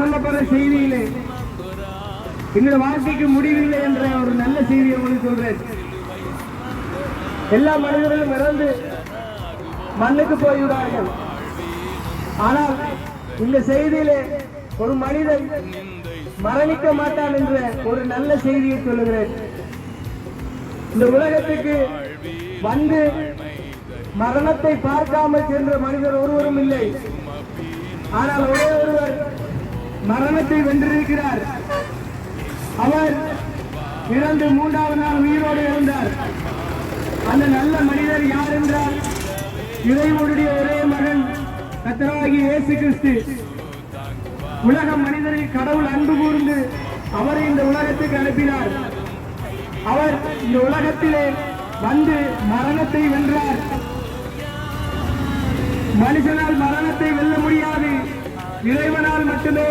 சொல்லப்படுற செய்தியிலே இந்த வாழ்க்கைக்கு முடிவில்லை என்ற ஒரு நல்ல செய்தியை உங்களுக்கு சொல்றேன். எல்லா மனிதர்களும் இறந்து மண்ணுக்கு போய்விடார்கள் ஆனால் இந்த செய்தியிலே ஒரு மனிதன் மரணிக்க மாட்டான் என்ற ஒரு நல்ல செய்தியை சொல்லுகிறேன். இந்த உலகத்துக்கு வந்து மரணத்தை பார்க்காமல் சென்ற மனிதர் ஒருவரும் இல்லை. ஆனால் ஒரே ஒருவர் மரணத்தை வென்றிருக்கிறார். அவர் இறந்து மூன்றாவது நாள் உயிரோடு இருந்தார். அந்த நல்ல மனிதர் யார் என்றால் இறைவனுடைய ஒரே மகன் கத்தராகி இயேசு கிறிஸ்து. உலக மனிதரை கடவுள் அன்பு கூர்ந்து அவரை இந்த உலகத்துக்கு அனுப்பினார். அவர் இந்த உலகத்திலே வந்து மரணத்தை வென்றார். மனுஷனால் மரணத்தை வெல்ல முடியாது. இறைவனால் மட்டுமே